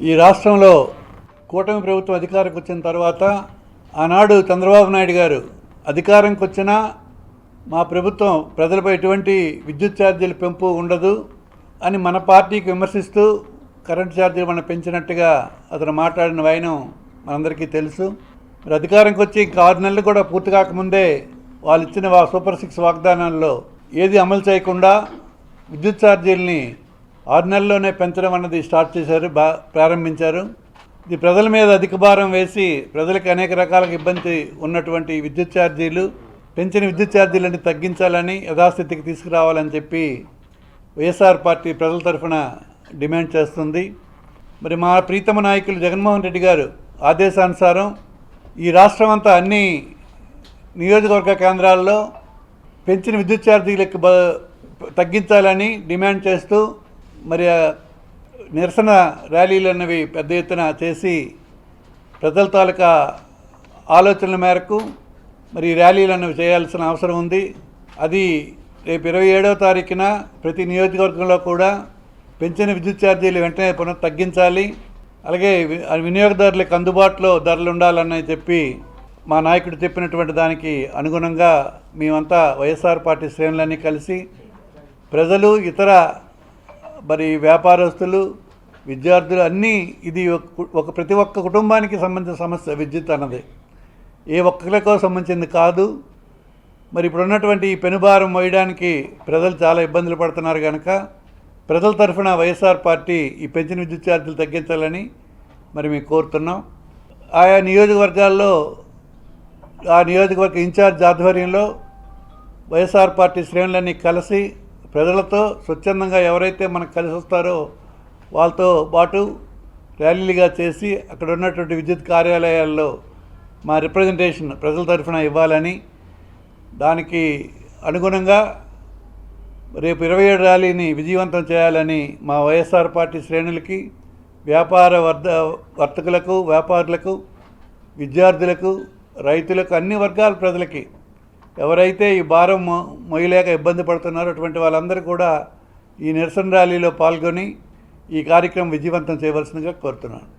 ఈ రాష్ట్రంలో కూటమి ప్రభుత్వం అధికారంకి వచ్చిన తర్వాత ఆనాడు చంద్రబాబు నాయుడు గారు అధికారంకి వచ్చినా మా ప్రభుత్వం ప్రజలపై ఎటువంటి విద్యుత్ ఛార్జీలు పెంపు ఉండదు అని మన పార్టీకి విమర్శిస్తూ కరెంట్ ఛార్జీలు మనం పెంచినట్టుగా అతను మాట్లాడిన వైనం మనందరికీ తెలుసు. మరి అధికారంకి వచ్చి ఇంకా ఆరు నెలలు కూడా పూర్తి కాకముందే వాళ్ళు ఇచ్చిన సూపర్ సిక్స్ వాగ్దానాల్లో ఏది అమలు చేయకుండా విద్యుత్ ఛార్జీల్ని ఆరు నెలల్లోనే పెంచడం అన్నది స్టార్ట్ చేశారు బా ప్రారంభించారు. ఇది ప్రజల మీద అధిక భారం వేసి ప్రజలకు అనేక రకాల ఇబ్బంది ఉన్నటువంటి విద్యుత్ ఛార్జీలు పెంచిన విద్యుత్ ఛార్జీలన్నీ తగ్గించాలని యథాస్థితికి తీసుకురావాలని చెప్పి వైఎస్ఆర్ పార్టీ ప్రజల తరఫున డిమాండ్ చేస్తుంది. మరి మా ప్రీతమ నాయకులు జగన్మోహన్ రెడ్డి గారు ఆదేశానుసారం ఈ రాష్ట్రం అంతా అన్ని నియోజకవర్గ కేంద్రాల్లో పెంచిన విద్యుత్ ఛార్జీలకు బ తగ్గించాలని డిమాండ్ చేస్తూ మరి నిరసన ర్యాలీలు అన్నవి పెద్ద ఎత్తున చేసి ప్రజల తాలూకా ఆలోచనల మేరకు మరి ర్యాలీలు అన్నవి చేయాల్సిన అవసరం ఉంది. అది రేపు ఇరవై ఏడవ తారీఖున ప్రతి నియోజకవర్గంలో కూడా పెంచిన విద్యుత్ ఛార్జీలు వెంటనే పునః తగ్గించాలి. అలాగే వినియోగదారులకు అందుబాటులో ధరలు ఉండాలని చెప్పి మా నాయకుడు చెప్పినటువంటి దానికి అనుగుణంగా మేమంతా వైఎస్ఆర్ పార్టీ శ్రేణులన్నీ కలిసి ప్రజలు ఇతర మరి వ్యాపారస్తులు విద్యార్థులు అన్నీ ఇది ఒక- ఒక ప్రతి ఒక్క కుటుంబానికి సంబంధించిన సమస్య విద్యుత్ అన్నది. ఏ ఒక్కరికో సంబంధించింది కాదు. మరి ఇప్పుడు ఉన్నటువంటి ఈ పెనుభారం మోయడానికి ప్రజలు చాలా ఇబ్బందులు పడుతున్నారు కనుక ప్రజల తరఫున వైఎస్ఆర్ పార్టీ ఈ పెంచిన విద్యుత్ ఛార్జీలు తగ్గించాలని మరి మేము కోరుతున్నాం. ఆయా నియోజకవర్గాల్లో ఆ నియోజకవర్గ ఇన్ఛార్జ్ ఆధ్వర్యంలో వైఎస్ఆర్ పార్టీ శ్రేణులన్నీ కలిసి ప్రజలతో స్వచ్ఛందంగా ఎవరైతే మనకు కలిసి వస్తారో వాళ్ళతో పాటు ర్యాలీలుగా చేసి అక్కడ ఉన్నటువంటి విద్యుత్ కార్యాలయాల్లో మా రిప్రజెంటేషన్ ప్రజల తరఫున ఇవ్వాలని దానికి అనుగుణంగా రేపు ఇరవై ఏడు ర్యాలీని విజయవంతం చేయాలని మా వైఎస్ఆర్ పార్టీ శ్రేణులకి వ్యాపార వర్ధ వర్తకులకు వ్యాపారులకు విద్యార్థులకు రైతులకు అన్ని వర్గాల ప్రజలకి ఎవరైతే ఈ భారం మొయ్యలేక ఇబ్బంది పడుతున్నారో అటువంటి వాళ్ళందరూ కూడా ఈ నిరసన ర్యాలీలో పాల్గొని ఈ కార్యక్రమం విజయవంతం చేయవలసిందిగా కోరుతున్నాను.